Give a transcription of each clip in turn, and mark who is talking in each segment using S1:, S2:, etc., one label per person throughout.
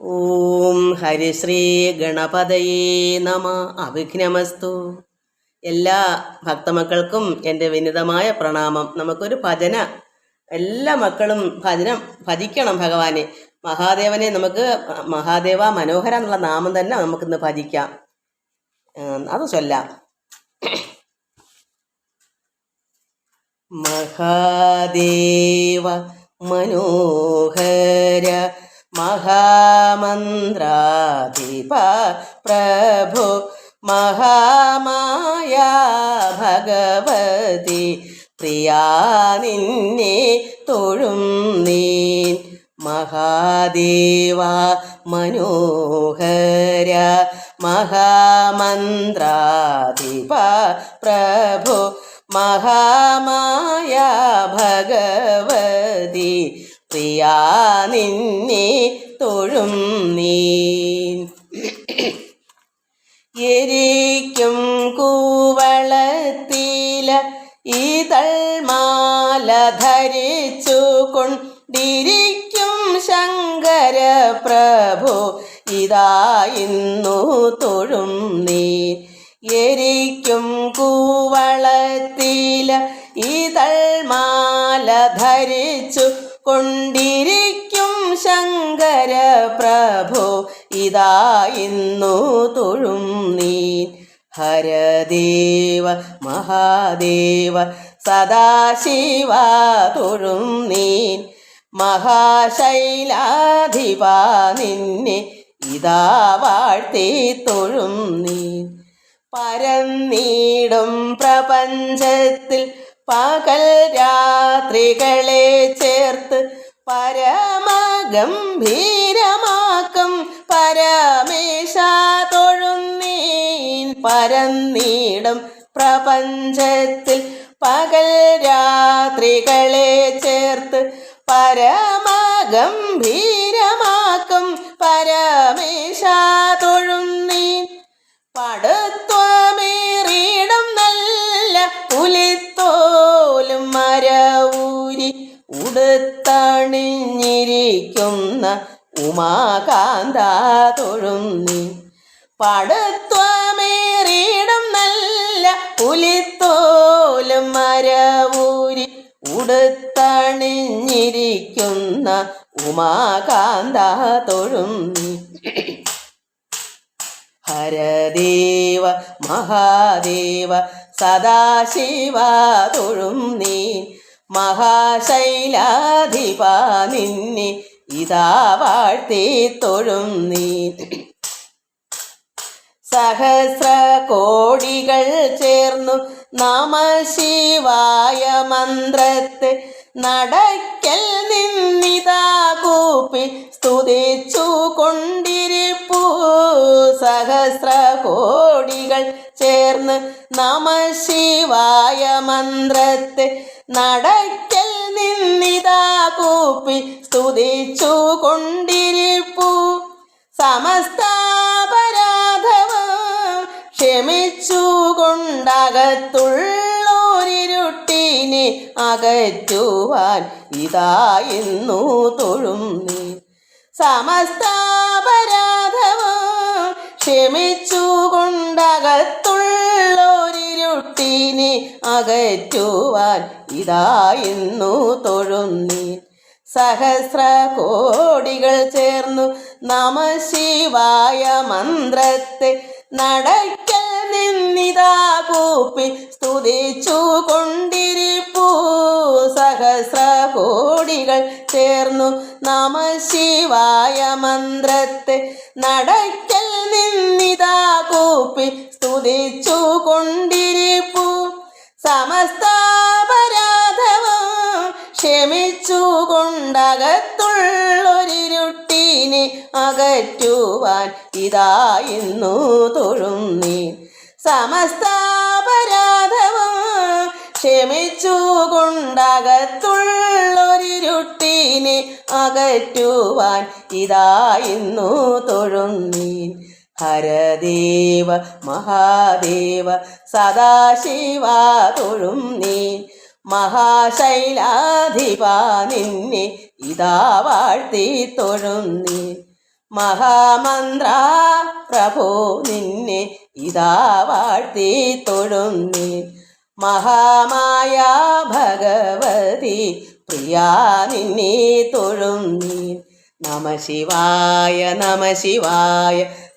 S1: ഓം ഹരിശ്രീ ഗണപതയേ നമ. അവിഘ്നമസ്തു. എല്ലാ ഭക്തമക്കൾക്കും എന്റെ വിനിതമായ പ്രണാമം. നമുക്കൊരു ഭജന. എല്ലാ മക്കളും ഭജനം ഭജിക്കണം ഭഗവാനെ. മഹാദേവനെ നമുക്ക് മഹാദേവ മനോഹര എന്നുള്ള നാമം തന്നെ നമുക്കിന്ന് ഭജിക്കാം. അത് ചൊല്ലാം. മഹാദേവ മനോഹര മഹാമന്ത്രാധിപ പ്രഭു മഹാമായ ഭഗവതി പ്രിയാ നിന്നെ തൊഴും നീൻ. മഹാദേവ മനോഹര മഹാമന്ത്രാധിപ പ്രഭു മഹാമായ ഭഗവതി പ്രിയാ നിന്നെ തൊഴും നീ. എരിക്കും കൂവളത്തില ഇതൾമാല ധരിച്ചു കൊണ്ടിരിക്കും ശങ്കര പ്രഭു ഇതാ ഇന്നു തൊഴും നീ. എരിക്കും കൂവളത്തില ഇതൾമാല ധരിച്ചു കൊണ്ടിരിക്കും ശങ്കര പ്രഭു ഇതാ ഇന്നു തൊഴും നീ ഹരദേവ മഹാദേവ സദാശിവ തൊഴും നീ മഹാശൈലാധിപ നിന്നെ ഇതാ വാഴ്ത്തി തൊഴും നീ പരന്നീടും പ്രപഞ്ചത്തിൽ പകൽ രാത്രികളെ ചേർത്ത് പരമഗംഭീരമാക്കും പരമേശ തൊഴുന്നീൻ പരന്നീടും പ്രപഞ്ചത്തിൽ പകൽ രാത്രികളെ ചേർത്ത് പരമഗംഭീരമാക്കും. പരമേശ തൊഴുന്നീൻ പടുത്വമേറിയിടും നല്ല പുലിത്തോലും മരവൂരി ഉടുത്തണിഞ്ഞിരിക്കുന്ന ഉമാകാന്ത തൊഴുന്നി. പടത്വമേറിയിടം നല്ല പുലിത്തോലും മരവൂരി ഉടുത്തണിഞ്ഞിരിക്കുന്ന ഉമാകാന്ത തൊഴുന്നി. ഹരദേവ മഹാദേവ സദാശിവ തൊഴും നീ മഹാശൈലാധിപ നിന്നെ ഇതാ വാഴ്ത്തി തൊഴും നീ. സഹസ്ര കോടികൾ ചേർന്നു നമ ശിവായ മന്ത്രത്തെ നടക്കൽ നിന്നിതാ കൂപ്പി സ്തുതിച്ചു കൊണ്ടിരിപ്പൂ സഹസ്ര കോടികൾ ചേർന്ന് നമ ശിവായ മന്ത്രത്തെ നടക്കൽ നിന്നിതാ കൂപ്പി സ്തുതിച്ചു കൊണ്ടിരിപ്പൂ. സമസ്താപരാധവും ക്ഷമിച്ചുകൊണ്ടകത്തുള്ളോരിരുട്ടിനെ അകറ്റുവാൻ ഇതാ ഇന്നു തൊഴും നീ. സമസ്താപരാധവും ക്ഷമിച്ചുകൊണ്ടകത്തുള്ളോരിരുട്ടിനെ അകറ്റുവാൻ ഇതായിരുന്നു തൊഴുന്നീൻ. തൊഴും സഹസ്ര കോടികൾ ചേർന്നു നമ ശിവായ മന്ത്രത്തെ നടക്കൽ നിന്നിതാ കൂപ്പി സ്തുതിച്ചു കൊണ്ടിരിപ്പൂ സഹസ്ര കോടികൾ ചേർന്നു നമ ശിവായ മന്ത്രത്തെ നടക്കൽ നിന്നിതാ കൂപ്പി സ്തുതിച്ചു കൊണ്ടിരിപ്പു. സമസ്താപരാധവും ക്ഷമിച്ചു കൊണ്ടകത്തുള്ളൊരിട്ടീനെ അകറ്റുവാൻ ഇതാ ഇന്നു തൊഴുന്നി. സമസ്താപരാധവും ക്ഷമിച്ചു കൊണ്ടകത്തുള്ളൊരിട്ടീനെ അകറ്റുവാൻ ഇതാ ഇന്നു തൊഴും നീ ഹരദേവ മഹാദേവ സദാശിവ തൊഴും നീ. മഹാശൈലാധിപ നിന്നെ ഇതാ വാഴ്ത്തി തൊഴും നീ. മഹാമന്ത്ര പ്രഭോ നിന്നെ ഇതാ വാഴ്ത്തി തൊഴും നീ. മഹാമായ ഭഗവതി പ്രിയ നിന്നെ തൊഴും നീ. നമ ശിവായ നമ ശിവായ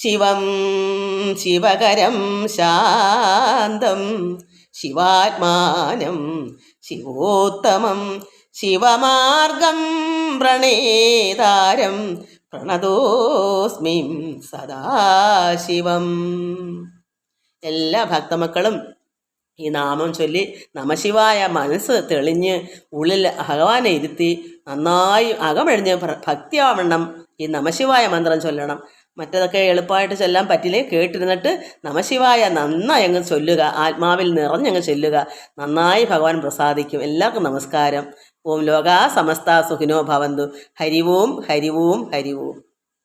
S1: ശിവം ശിവകരം ശാന്തം ശിവാത്മാനം ശിവോത്തമം ശിവമാർഗം പ്രണേതാരം പ്രണതോസ്മി സദാശിവം. എല്ലാ ഭക്തമക്കളും ഈ നാമം ചൊല്ലി നമശിവായ മനസ്സ് തെളിഞ്ഞ് ഉള്ളിൽ ഭഗവാനെ ഇരുത്തി നന്നായി അകമഴിഞ്ഞ് ഭക്തിയാവണ്ണം ഈ നമശിവായ മന്ത്രം ചൊല്ലണം. മറ്റതൊക്കെ എളുപ്പമായിട്ട് ചെല്ലാൻ പറ്റില്ലേ? കേട്ടിരുന്നിട്ട് നമശിവായ നന്നായി അങ്ങ് ചൊല്ലുക. ആത്മാവിൽ നിറഞ്ഞങ്ങ് ചൊല്ലുക. നന്നായി ഭഗവാൻ പ്രസാദിക്കും. എല്ലാവർക്കും നമസ്കാരം. ഓം ലോകാ സമസ്ത സുഖിനോ ഭവന്തു. ഹരിവോം ഹരിവോം ഹരിവോം.